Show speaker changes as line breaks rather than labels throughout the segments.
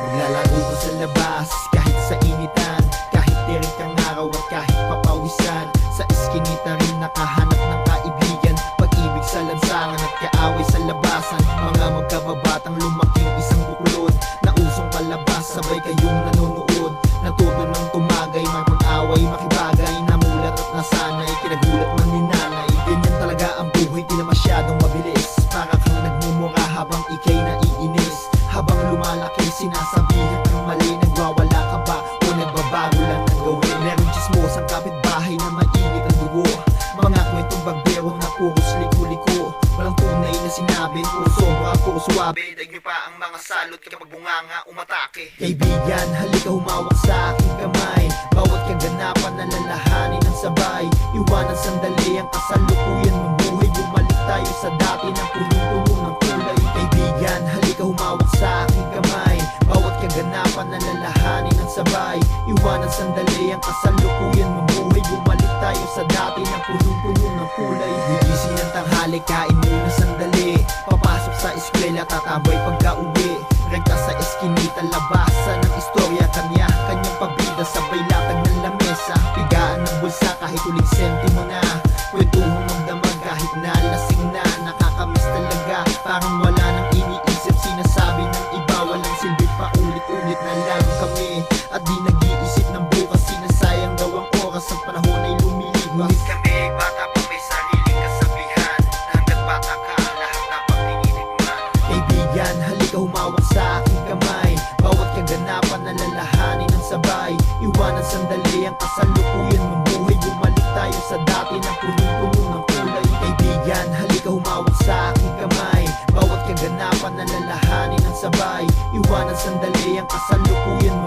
Maglalaro ko sa labas kahit sa initan. Kahit tirik ang araw at kahit papawisan. Sa iskinita rin nakahanap ng kaibigan. Pag-ibig sa lansangan at kaaway sa labasan. Mga magkababatang lumaking isang bukulod Nausong palabas sabay kayong nanonood. Natuto ng tumagay, may pag-away, makibagay Namulat at nasay sabi Dagyo pa ang mga salot kapag bunganga umatake. Kaibigan, halika humawak sa aking kamay. Bawat kaganapan na lalahanin ang sabay. Iwanan sandali ang kasalukuyan. Mabuhay, bumalik tayo sa dati na puno. Kaganapan na lalahanin ng sabay. Iwanan sandali ang kasalukuyan mong buhay. Bumalik tayo sa dati na punong-puno ng kulay. Gigising ng tanghali, kain muna sandali. Papasok sa eskwela, tatambay pagka uwi Rekta sa eskinita, labasan ng istorya. Kanya, kanyang pabida, sabay latag ng lamesa. Pigaan ng bulsa kahit uling sentimo na kami. At di nag-iisip ng bukas Sinasayang daw ang oras. Ang panahon ay lumilipas. Ngunit kami bata pa may sariling kasabihan. Na hanggat bata ka lahat dapat tinitikman Kaibigan, halika humawak sa aking kamay. Bawat kaganapan na lalahanin ng sabay. Iwanan sandali ang kasalukuyan mong buhay. Bumalik tayo sa dati na punong-puno ng kulay. Kaibigan, halika humawak sa aking kamay. Bawat kaganapan na lalahanin ng sabay. Iwanan sandali ang kasalukuyan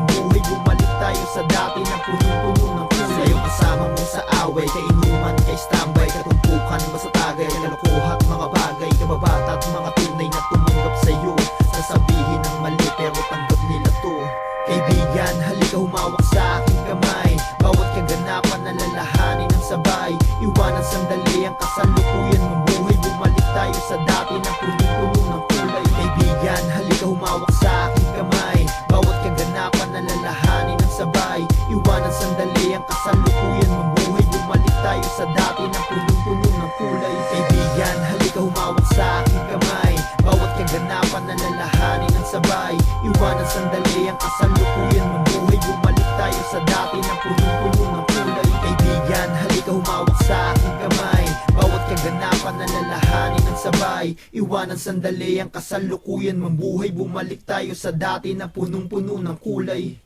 dati na punong-puno ng kulay. Kaibigan, halika humawak sa aking kamay. Bawat kaganapan na lalahanin ng sabay. Iwanan sandali ang kasalukuyan mong buhay Bumalik tayo sa dati na punong-puno ng kulay. Kaibigan, halika humawak sa aking kamay. Bawat kaganapan na lalahanin ng sabay. Iwanan sandali ang kasalukuyan mong buhay Bumalik tayo sa dati na punong-puno ng kulay. Kaibigan, halika humawak sa aking kamay. Bawat kaganapan na lalahanin sabay. Iwanan sandali ang kasalukuyan. Mong buhay Bumalik tayo sa dati na punong-puno ng kulay